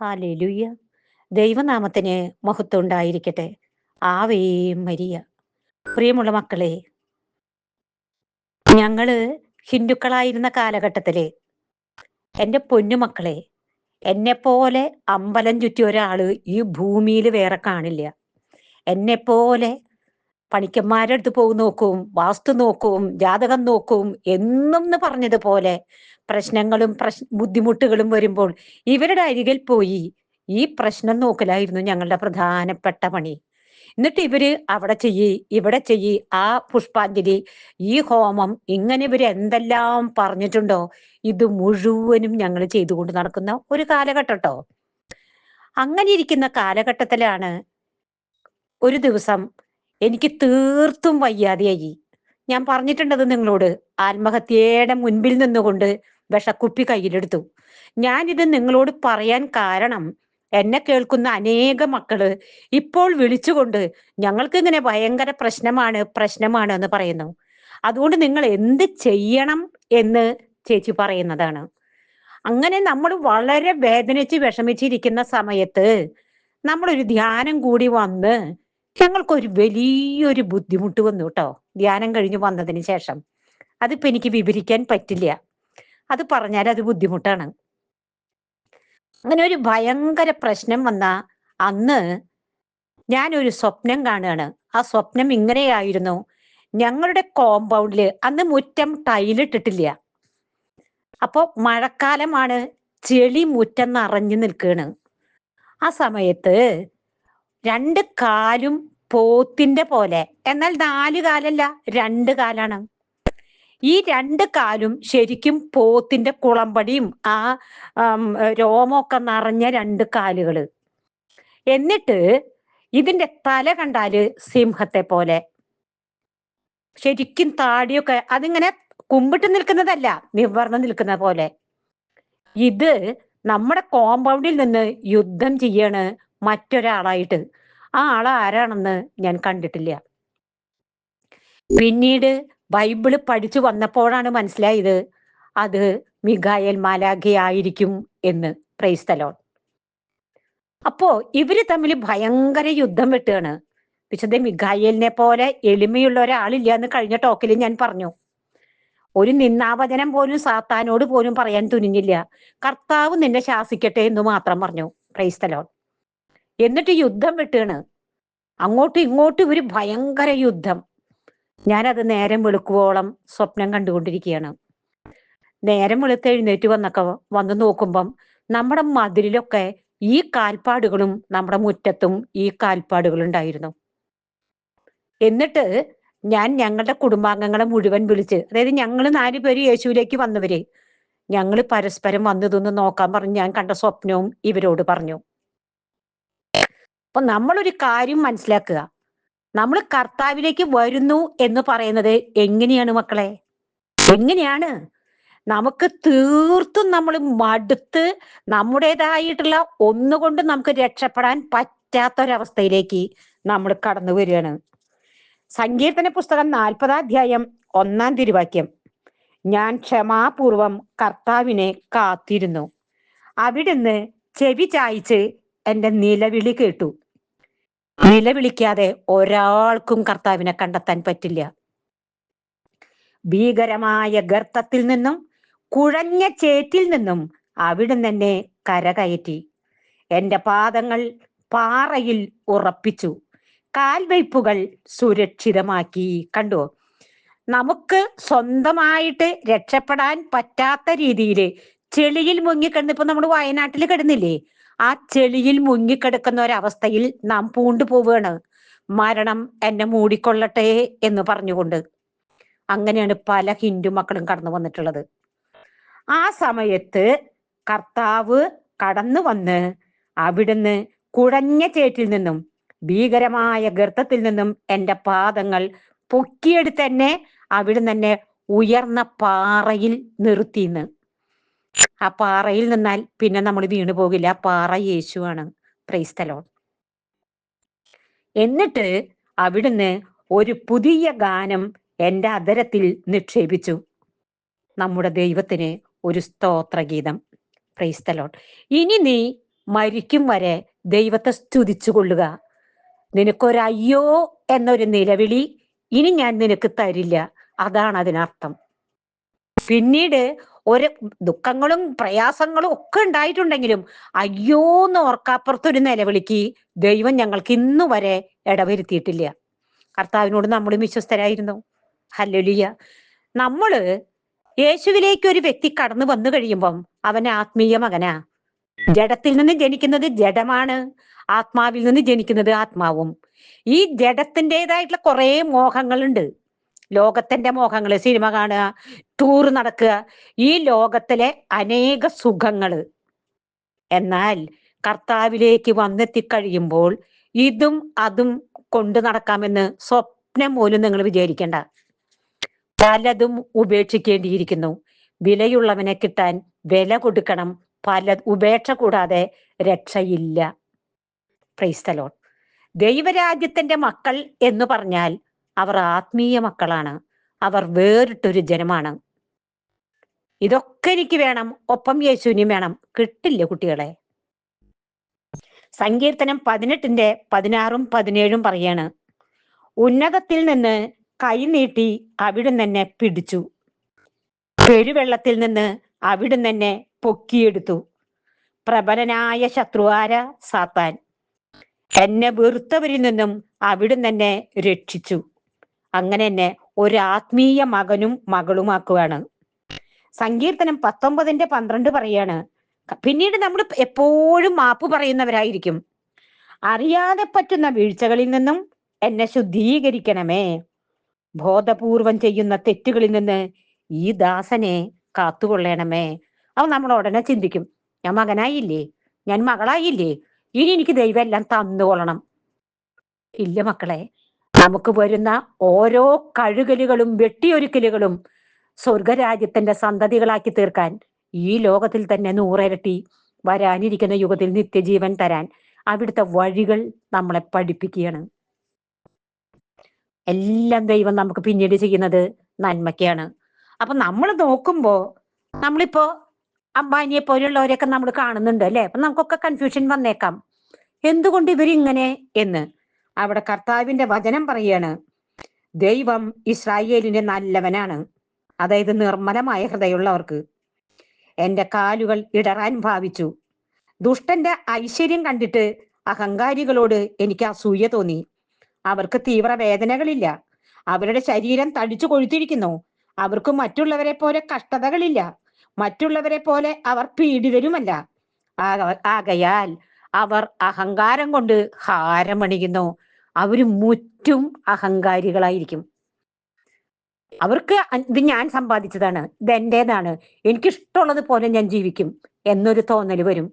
Hallelujah ദൈവനാമത്തിന് മഹത്വം ഉണ്ടായിരിക്കട്ടെ. ആവേ മരിയ. പ്രിയമുള്ള മക്കളെ ഞങ്ങൾ ഹിന്ദുക്കളായിരുന്ന കാലഘട്ടത്തിൽ എന്റെ പൊന്നുമക്കളെ എന്നെ പോലെ അമ്പലം ചുറ്റി ഒരാൾ ഈ ഭൂമിയിൽ വേറെ കാണില്ല. എന്നെ പോലെ അടുത്ത് പോകും നോക്കും വാസ്തു നോക്കും ജാതകം നോക്കും എന്നും പറഞ്ഞതുപോലെ പ്രശ്നങ്ങളും പ്രശ് ബുദ്ധിമുട്ടുകളും വരുമ്പോൾ ഇവരുടെ അരികിൽ പോയി ഈ പ്രശ്നം നോക്കലായിരുന്നു ഞങ്ങളുടെ പ്രധാനപ്പെട്ട പണി. എന്നിട്ട് ഇവർ അവിടെ ചെയ്യി ഇവിടെ ചെയ്യി ആ പുഷ്പാഞ്ജലി ഈ ഹോമം ഇങ്ങനെ ഇവർ എന്തെല്ലാം പറഞ്ഞിട്ടുണ്ടോ ഇത് മുഴുവനും ഞങ്ങൾ ചെയ്തുകൊണ്ട് നടക്കുന്ന ഒരു കാലഘട്ടട്ടോ. അങ്ങനെ ഇരിക്കുന്ന കാലഘട്ടത്തിലാണ് ഒരു ദിവസം എനിക്ക് തീർത്തും വയ്യാതെയായി. ഞാൻ പറഞ്ഞിട്ടുണ്ടത് നിങ്ങളോട് ആത്മഹത്യയുടെ മുൻപിൽ നിന്നുകൊണ്ട് വിഷക്കുപ്പി കയ്യിലെടുത്തു. ഞാനിത് നിങ്ങളോട് പറയാൻ കാരണം എന്നെ കേൾക്കുന്ന അനേക മക്കൾ ഇപ്പോൾ വിളിച്ചുകൊണ്ട് ഞങ്ങൾക്ക് ഇങ്ങനെ ഭയങ്കര പ്രശ്നമാണ് പ്രശ്നമാണ് എന്ന് പറയുന്നു. അതുകൊണ്ട് നിങ്ങൾ എന്ത് ചെയ്യണം എന്ന് ചേച്ചി പറയുന്നതാണ്. അങ്ങനെ നമ്മൾ വളരെ വേദനിച്ച് വിഷമിച്ചിരിക്കുന്ന സമയത്ത് നമ്മളൊരു ധ്യാനം കൂടി വന്ന് ഞങ്ങൾക്കൊരു വലിയൊരു ബുദ്ധിമുട്ട് വന്നു കേട്ടോ. ധ്യാനം കഴിഞ്ഞ് വന്നതിന് ശേഷം. അതിപ്പോ എനിക്ക് വിവരിക്കാൻ പറ്റില്ല. അത് പറഞ്ഞാൽ അത് ബുദ്ധിമുട്ടാണ്. അങ്ങനെ ഒരു ഭയങ്കര പ്രശ്നം വന്ന അന്ന് ഞാൻ ഒരു സ്വപ്നം കാണുകയാണ്. ആ സ്വപ്നം ഇങ്ങനെയായിരുന്നു. ഞങ്ങളുടെ കോമ്പൗണ്ടിൽ അന്ന് മുറ്റം ടൈലിട്ടിട്ടില്ല അപ്പോ മഴക്കാലമാണ് ചെളി മുറ്റം നിറഞ്ഞു നിൽക്കുകയാണ്. ആ സമയത്ത് രണ്ട് കാലും പോത്തിന്റെ പോലെ. എന്നാൽ നാല് കാലല്ല രണ്ട് കാലാണ്. ഈ രണ്ട് കാലും ശരിക്കും പോത്തിന്റെ കുളമ്പടിയും ആ രോമൊക്കെ നിറഞ്ഞ രണ്ട് കാലുകൾ. എന്നിട്ട് ഇതിന്റെ തല കണ്ടാൽ സിംഹത്തെ പോലെ. ശരിക്കും താടിയൊക്കെ അതിങ്ങനെ കുമ്പിട്ട് നിൽക്കുന്നതല്ല നിവർന്ന് നിൽക്കുന്ന പോലെ. ഇത് നമ്മുടെ കോമ്പൗണ്ടിൽ നിന്ന് യുദ്ധം ചെയ്യാണ് മറ്റൊരാളായിട്ട്. ആ ആൾ ആരാണെന്ന് ഞാൻ കണ്ടിട്ടില്ല. പിന്നീട് ബൈബിൾ പഠിച്ചു വന്നപ്പോഴാണ് മനസ്സിലായത് അത് മിഖായൽ മാലാഖയായിരിക്കും എന്ന്. പ്രൈസ്തലോൺ അപ്പോ ഇവർ തമ്മിൽ ഭയങ്കര യുദ്ധം വെട്ടുകയാണ്. വിശുദ്ധ മിഖായലിനെ പോലെ എളിമയുള്ള ഒരാളില്ല എന്ന് കഴിഞ്ഞ ടോക്കിൽ ഞാൻ പറഞ്ഞു. ഒരു നിന്നാവചനം പോലും സാത്താനോട് പോലും പറയാൻ തുനിഞ്ഞില്ല. കർത്താവ് നിന്നെ ശാസിക്കട്ടെ എന്ന് മാത്രം പറഞ്ഞു. ക്രൈസ്തലോൺ എന്നിട്ട് യുദ്ധം വെട്ടുകയാണ്. അങ്ങോട്ടും ഇങ്ങോട്ടും ഒരു ഭയങ്കര യുദ്ധം. ഞാനത് നേരം വെളുക്കുവോളം സ്വപ്നം കണ്ടുകൊണ്ടിരിക്കുകയാണ്. നേരം വെളുത്ത് എഴുന്നേറ്റ് വന്നൊക്കെ വന്നു നോക്കുമ്പം നമ്മുടെ മതിലിലൊക്കെ ഈ കാൽപ്പാടുകളും നമ്മുടെ മുറ്റത്തും ഈ കാൽപ്പാടുകൾ ഉണ്ടായിരുന്നു. എന്നിട്ട് ഞാൻ ഞങ്ങളുടെ കുടുംബാംഗങ്ങളെ മുഴുവൻ വിളിച്ച് അതായത് ഞങ്ങൾ നാല് പേര് യേശുവിലേക്ക് വന്നവര് ഞങ്ങൾ പരസ്പരം വന്നതൊന്ന് നോക്കാൻ പറഞ്ഞ് ഞാൻ കണ്ട സ്വപ്നവും ഇവരോട് പറഞ്ഞു. അപ്പൊ നമ്മളൊരു കാര്യം മനസ്സിലാക്കുക. നമ്മൾ കർത്താവിലേക്ക് വരുന്നു എന്ന് പറയുന്നത് എങ്ങനെയാണ് മക്കളെ? എങ്ങനെയാണ്? നമുക്ക് തീർത്തും നമ്മൾ മടുത്ത് നമ്മുടേതായിട്ടുള്ള ഒന്നുകൊണ്ട് നമുക്ക് രക്ഷപ്പെടാൻ പറ്റാത്തൊരവസ്ഥയിലേക്ക് നമ്മൾ കടന്നു വരികയാണ്. സങ്കീർത്തന പുസ്തകം നാൽപ്പതാം അധ്യായം ഒന്നാം തിരുവാക്യം. ഞാൻ ക്ഷമാപൂർവം കർത്താവിനെ കാത്തിരുന്നു. അവിടുന്ന് ചെവി ചായ്ച്ച് എന്റെ നിലവിളി കേട്ടു. നിലവിളിക്കാതെ ഒരാൾക്കും കർത്താവിനെ കണ്ടെത്താൻ പറ്റില്ല. ഭീകരമായ ഗർത്തത്തിൽ നിന്നും കുഴഞ്ഞ ചേറ്റിൽ നിന്നും അവിടുന്ന് എന്നെ കരകയറ്റി. എന്റെ പാദങ്ങൾ പാറയിൽ ഉറപ്പിച്ചു. കാൽവയ്പ്പുകൾ സുരക്ഷിതമാക്കി. കണ്ടു? നമുക്ക് സ്വന്തമായിട്ട് രക്ഷപ്പെടാൻ പറ്റാത്ത രീതിയിൽ ചെളിയിൽ മുങ്ങിക്കിടന്നിപ്പോ നമ്മൾ വയനാട്ടിൽ കിടന്നില്ലേ? ആ ചെളിയിൽ മുങ്ങിക്കിടക്കുന്ന ഒരവസ്ഥയിൽ നാം പൂണ്ടു പോവുകയാണ്. മരണം എന്നെ മൂടിക്കൊള്ളട്ടെ എന്ന് പറഞ്ഞുകൊണ്ട് അങ്ങനെയാണ് പല ഹിന്ദു മക്കളും കടന്നു വന്നിട്ടുള്ളത്. ആ സമയത്ത് കർത്താവ് കടന്നു വന്ന് അവിടുന്ന് കുഴഞ്ഞ ചേറ്റിൽ നിന്നും ഭീകരമായ ഗർത്തത്തിൽ നിന്നും എന്റെ പാദങ്ങൾ പൊക്കിയെടുത്ത് തന്നെ അവിടുന്ന് തന്നെ ഉയർന്ന പാറയിൽ നിർത്തിന്ന് ആ പാറയിൽ നിന്നാൽ പിന്നെ നമ്മൾ വീണു പോകില്ല. പാറ യേശുവാണ്. പ്രൈസ്തലോൺ എന്നിട്ട് അവിടുന്ന് ഒരു പുതിയ ഗാനം എന്റെ അതരത്തിൽ നിക്ഷേപിച്ചു. നമ്മുടെ ദൈവത്തിന് ഒരു സ്തോത്രഗീതം. ക്രൈസ്തലോൺ ഇനി നീ മരിക്കും വരെ ദൈവത്തെ സ്തുതിച്ചു കൊള്ളുക നിനക്കൊരയ്യോ എന്നൊരു നിലവിളി ഇനി ഞാൻ നിനക്ക് തരില്ല. അതാണ് അതിനർത്ഥം. പിന്നീട് ഒരു ദുഃഖങ്ങളും പ്രയാസങ്ങളും ഒക്കെ ഉണ്ടായിട്ടുണ്ടെങ്കിലും അയ്യോ എന്ന് ഓർക്കാപ്പുറത്തൊരു നിലവിളിക്ക് ദൈവം ഞങ്ങൾക്ക് ഇന്നു വരെ ഇടവരുത്തിയിട്ടില്ല. കർത്താവിനോട് നമ്മളും വിശ്വസ്തരായിരുന്നു. ഹല്ലുലിയ. നമ്മൾ യേശുവിലേക്ക് ഒരു വ്യക്തി കടന്നു വന്നു കഴിയുമ്പം അവൻ ആത്മീയ മകനാ. ജഡത്തിൽ നിന്ന് ജനിക്കുന്നത് ജഡമാണ്. ആത്മാവിൽ നിന്ന് ജനിക്കുന്നത് ആത്മാവും. ഈ ജഡത്തിന്റെതായിട്ടുള്ള കുറെ മോഹങ്ങളുണ്ട്. ലോകത്തിന്റെ മോഹങ്ങൾ സിനിമ കാണുക ടൂർ നടക്കുക. ഈ ലോകത്തിലെ അനേക സുഖങ്ങൾ എന്നാൽ കർത്താവിലേക്ക് വന്നെത്തിക്കഴിയുമ്പോൾ ഇതും അതും കൊണ്ടു നടക്കാമെന്ന് സ്വപ്നം പോലും നിങ്ങൾ വിചാരിക്കേണ്ട. പലതും ഉപേക്ഷിക്കേണ്ടിയിരിക്കുന്നു. വിലയുള്ളവനെ കിട്ടാൻ വില കൊടുക്കണം. പല ഉപേക്ഷ കൂടാതെ രക്ഷയില്ല. ക്രൈസ്തലോൺ ദൈവരാജ്യത്തിന്റെ മക്കൾ എന്ന് പറഞ്ഞാൽ അവർ ആത്മീയ മക്കളാണ്. അവർ വേറിട്ടൊരു ജനമാണ്. ഇതൊക്കെ എനിക്ക് വേണം. ഒപ്പം യേശുവിനും വേണം. കിട്ടില്ല കുട്ടികളെ? സങ്കീർത്തനം പതിനെട്ടിന്റെ പതിനാറും പതിനേഴും പറയാണ് ഉന്നതത്തിൽ നിന്ന് കൈ നീട്ടി അവിടുന്ന് തന്നെ പിടിച്ചു. പെരുവെള്ളത്തിൽ നിന്ന് അവിടുന്ന് തന്നെ പൊക്കിയെടുത്തു. പ്രബലനായ ശത്രുവാര സാത്താൻ. എന്നെ വെറുത്തവരിൽ നിന്നും അവിടുന്ന് തന്നെ രക്ഷിച്ചു. അങ്ങനെ തന്നെ ഒരു ആത്മീയ മകനും മകളുമാക്കുകയാണ് സങ്കീർത്തനം പത്തൊമ്പതിന്റെ പന്ത്രണ്ട് പറയാണ് പിന്നീട് നമ്മൾ എപ്പോഴും മാപ്പ് പറയുന്നവരായിരിക്കും. അറിയാതെ പറ്റുന്ന വീഴ്ചകളിൽ നിന്നും എന്നെ ശുദ്ധീകരിക്കണമേ. ബോധപൂർവം ചെയ്യുന്ന തെറ്റുകളിൽ നിന്ന് ഈ ദാസനെ കാത്തുകൊള്ളണമേ. അവ നമ്മൾ ഉടനെ ചിന്തിക്കും ഞാൻ മകനായില്ലേ? ഞാൻ മകളായില്ലേ? ഇനി എനിക്ക് ദൈവം എല്ലാം തന്നുകൊള്ളണം. ഇല്ല മക്കളെ നമുക്ക് വരുന്ന ഓരോ കഴുകലുകളും വെട്ടിയൊരുക്കലുകളും സ്വർഗരാജ്യത്തിന്റെ സന്തതികളാക്കി തീർക്കാൻ ഈ ലോകത്തിൽ തന്നെ നൂറിരട്ടി വരാനിരിക്കുന്ന യുഗത്തിൽ നിത്യജീവൻ തരാൻ അവിടുത്തെ വഴികൾ നമ്മളെ പഠിപ്പിക്കുകയാണ്. എല്ലാം ദൈവം നമുക്ക് പിന്നീട് ചെയ്യുന്നത് നന്മയ്ക്കാണ്. അപ്പൊ നമ്മൾ നോക്കുമ്പോ നമ്മളിപ്പോ അംബാനിയെ പോലുള്ളവരെയൊക്കെ നമ്മൾ കാണുന്നുണ്ട് അല്ലെ? അപ്പൊ നമുക്കൊക്കെ കൺഫ്യൂഷൻ വന്നേക്കാം. എന്തുകൊണ്ട് ഇവരിങ്ങനെ എന്ന്? അവിടെ കർത്താവിന്റെ വചനം പറയാണ് ദൈവം ഇസ്രായേലിന്റെ നല്ലവനാണ്. അതായത് നിർമ്മലമായ ഹൃദയമുള്ളവർക്ക് എന്റെ കാലുകൾ ഇടറാൻ ഭാവിച്ചു. ദുഷ്ടന്റെ ഐശ്വര്യം കണ്ടിട്ട് അഹങ്കാരികളോട് എനിക്ക് അസൂയ തോന്നി. അവർക്ക് തീവ്ര വേദനകളില്ല. അവരുടെ ശരീരം തടിച്ചു കൊഴുത്തിരിക്കുന്നു. അവർക്ക് മറ്റുള്ളവരെ പോലെ കഷ്ടതകളില്ല. മറ്റുള്ളവരെ പോലെ അവർ പീഡിതരുമല്ല. ആകയാൽ അവർ അഹങ്കാരം കൊണ്ട് ഹാരമണിയുന്നു. അവർ മുറ്റും അഹങ്കാരികളായിരിക്കും. അവർക്ക് ഇത് ഞാൻ സമ്പാദിച്ചതാണ് ഇത് എന്റെതാണ് എനിക്കിഷ്ടമുള്ളത് പോലെ ഞാൻ ജീവിക്കും എന്നൊരു തോന്നൽ വരും.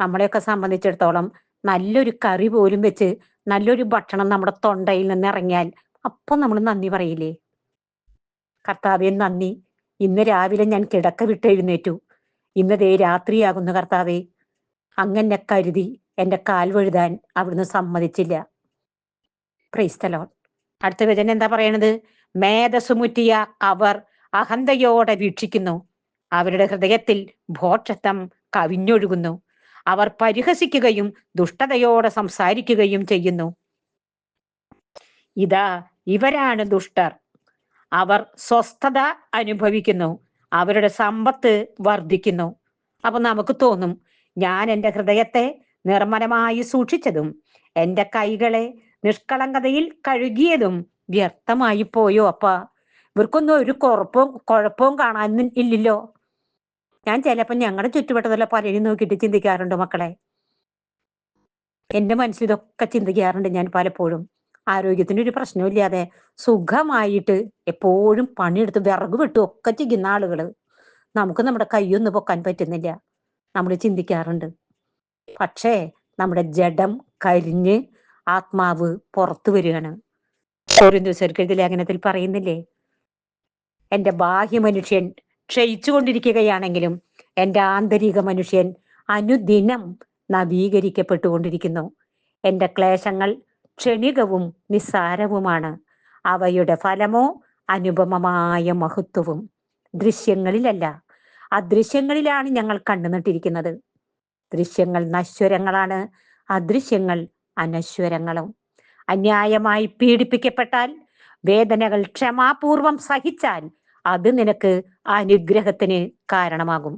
നമ്മളെയൊക്കെ സംബന്ധിച്ചിടത്തോളം നല്ലൊരു കറി പോലും വെച്ച് നല്ലൊരു ഭക്ഷണം നമ്മുടെ തൊണ്ടയിൽ നിന്ന് ഇറങ്ങിയാൽ അപ്പൊ നമ്മൾ നന്ദി പറയില്ലേ? കർത്താവെ നന്ദി. ഇന്ന് രാവിലെ ഞാൻ കിടക്ക വിട്ട് എഴുന്നേറ്റു. ഇന്നതേ രാത്രിയാകുന്നു കർത്താവെ. അങ്ങനെ കരുതി എന്റെ കാൽ വഴുതാൻ അവിടുന്ന് സമ്മതിച്ചില്ല. ക്രൈസ്തലോൺ അടുത്ത വചനം എന്താ പറയണത്? മേധസ്സുമുറ്റിയ അവർ അഹന്തയോടെ വീക്ഷിക്കുന്നു. അവരുടെ ഹൃദയത്തിൽ ഭോക്ഷത്വം കവിഞ്ഞൊഴുകുന്നു. അവർ പരിഹസിക്കുകയും ദുഷ്ടതയോടെ സംസാരിക്കുകയും ചെയ്യുന്നു. ഇതാ ഇവരാണ് ദുഷ്ടർ. അവർ സ്വസ്ഥത അനുഭവിക്കുന്നു. അവരുടെ സമ്പത്ത് വർദ്ധിക്കുന്നു. അപ്പൊ നമുക്ക് തോന്നും ഞാൻ എന്റെ ഹൃദയത്തെ നിർമ്മലമായി സൂക്ഷിച്ചതും എന്റെ കൈകളെ നിഷ്കളങ്കതയിൽ കഴുകിയതും വ്യർത്ഥമായി പോയോ അപ്പ ഇവർക്കൊന്നും ഒരു കുഴപ്പവും കുഴപ്പവും കാണാൻ ഇല്ലല്ലോ. ഞാൻ ചിലപ്പോൾ ഞങ്ങളുടെ ചുറ്റുവട്ടത്തുള്ള പലരും നോക്കിയിട്ട് ചിന്തിക്കാറുണ്ട് മക്കളെ. എന്റെ മനസ്സിൽ ഇതൊക്കെ ചിന്തിക്കാറുണ്ട് ഞാൻ പലപ്പോഴും. ആരോഗ്യത്തിന് ഒരു പ്രശ്നമില്ലാതെ സുഖമായിട്ട് എപ്പോഴും പണിയെടുത്ത് വിറക് വിട്ടു ഒക്കെ ചെയ്യുന്ന ആളുകൾ നമുക്ക് നമ്മുടെ കൈയൊന്നും പൊക്കാൻ പറ്റുന്നില്ല. നമ്മൾ ചിന്തിക്കാറുണ്ട്. പക്ഷേ നമ്മുടെ ജഡം കരിഞ്ഞ് ആത്മാവ് പുറത്തു വരികയാണ്. കോരിന്തോസർക്കെഴുതി ലേഖനത്തിൽ പറയുന്നില്ലേ? എന്റെ ബാഹ്യ മനുഷ്യൻ ക്ഷയിച്ചു കൊണ്ടിരിക്കുകയാണെങ്കിലും എന്റെ ആന്തരിക മനുഷ്യൻ അനുദിനം നവീകരിക്കപ്പെട്ടുകൊണ്ടിരിക്കുന്നു. എന്റെ ക്ലേശങ്ങൾ ക്ഷണികവും നിസ്സാരവുമാണ്. അവയുടെ ഫലമോ അനുപമമായ മഹത്വവും ദൃശ്യങ്ങളിലല്ല. അദൃശ്യങ്ങളിലാണ് ഞങ്ങൾ കണ്ടുനിട്ടിരിക്കുന്നത് ദൃശ്യങ്ങൾ നശ്വരങ്ങളാണ്. അദൃശ്യങ്ങൾ അനശ്വരങ്ങളും. അന്യായമായി പീഡിപ്പിക്കപ്പെട്ടാൽ വേദനകൾ ക്ഷമാപൂർവം സഹിച്ചാൽ അത് നിനക്ക് അനുഗ്രഹത്തിന് കാരണമാകും.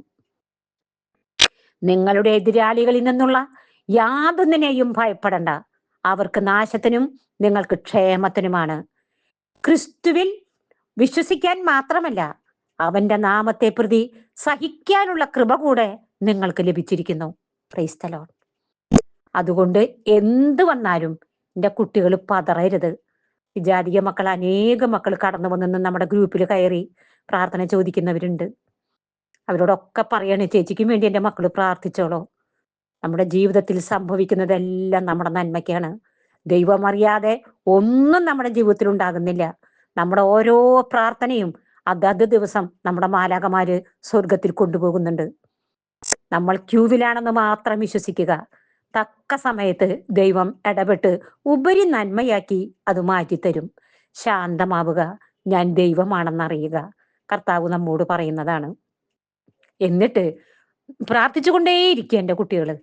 നിങ്ങളുടെ എതിരാളികളിൽ നിന്നുള്ള യാതൊന്നിനെയും ഭയപ്പെടണ്ട. അവർക്ക് നാശത്തിനും നിങ്ങൾക്ക് ക്ഷേമത്തിനുമാണ്. ക്രിസ്തുവിൽ വിശ്വസിക്കാൻ മാത്രമല്ല അവന്റെ നാമത്തെ പ്രതി സഹിക്കാനുള്ള കൃപ കൂടെ നിങ്ങൾക്ക് ലഭിച്ചിരിക്കുന്നു. ക്രൈസ്തലോ അതുകൊണ്ട് എന്ത് വന്നാലും എന്റെ കുട്ടികൾ പതറരുത്. വിജാതിക മക്കൾ അനേകം മക്കൾ കടന്നു വന്നു നമ്മുടെ ഗ്രൂപ്പിൽ കയറി പ്രാർത്ഥന ചോദിക്കുന്നവരുണ്ട്. അവരോടൊക്കെ പറയണേ ചേച്ചിക്കും വേണ്ടി എന്റെ മക്കൾ പ്രാർത്ഥിച്ചോളോ. നമ്മുടെ ജീവിതത്തിൽ സംഭവിക്കുന്നതെല്ലാം നമ്മുടെ നന്മയ്ക്കാണ്. ദൈവം അറിയാതെ ഒന്നും നമ്മുടെ ജീവിതത്തിൽ ഉണ്ടാകുന്നില്ല. നമ്മുടെ ഓരോ പ്രാർത്ഥനയും അതത് ദിവസം നമ്മുടെ മാലാകമാര് സ്വർഗത്തിൽ കൊണ്ടുപോകുന്നുണ്ട്. നമ്മൾ ക്യൂവിലാണെന്ന് മാത്രം വിശ്വസിക്കുക. തക്ക സമയത്ത് ദൈവം ഇടപെട്ട് ഉപരി നന്മയാക്കി അത് മാറ്റിത്തരും. ശാന്തമാവുക. ഞാൻ ദൈവമാണെന്നറിയുക. കർത്താവ് നമ്മോട് പറയുന്നതാണ്. എന്നിട്ട് പ്രാർത്ഥിച്ചുകൊണ്ടേയിരിക്കും എന്റെ കുട്ടികൾ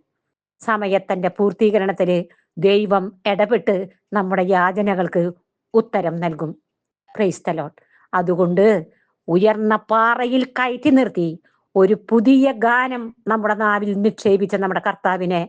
സമയത്തിന്റെ പൂർത്തീകരണത്തിൽ ദൈവം ഇടപെട്ട് നമ്മുടെ യാചനകൾക്ക് ഉത്തരം നൽകും. ക്രൈസ്തലോട്ട് അതുകൊണ്ട് ഉയർന്ന പാറയിൽ കയറ്റി നിർത്തി ഒരു പുതിയ ഗാനം നമ്മുടെ നാവിൽ നിക്ഷേപിച്ച നമ്മുടെ കർത്താവിനെ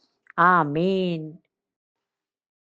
Amen.